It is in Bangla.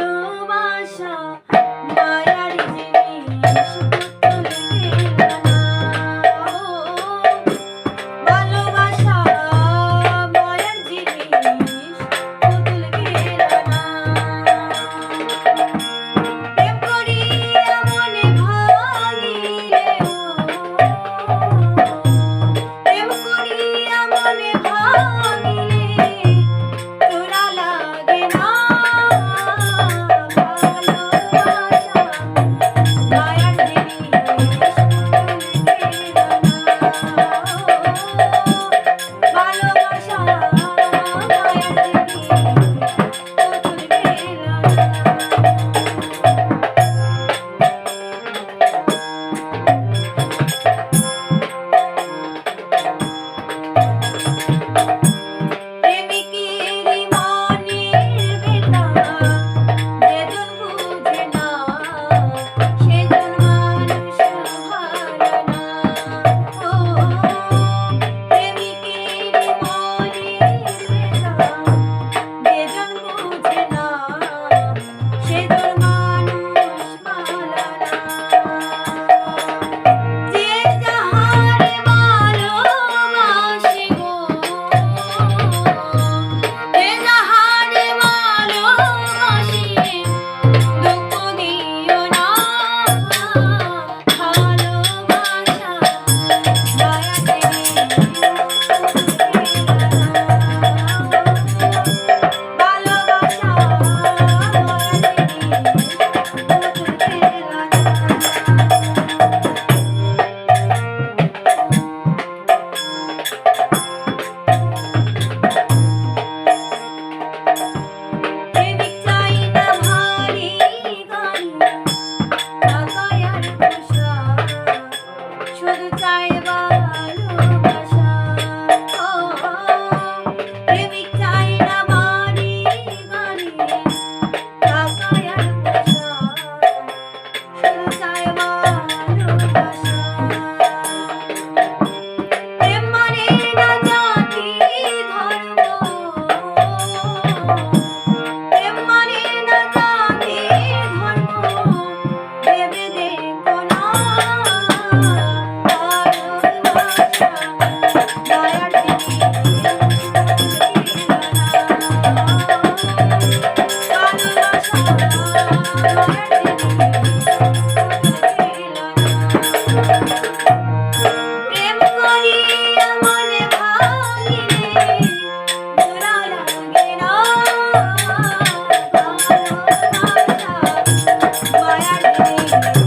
ভালোবাসা মায়ার জীবন। Thank you.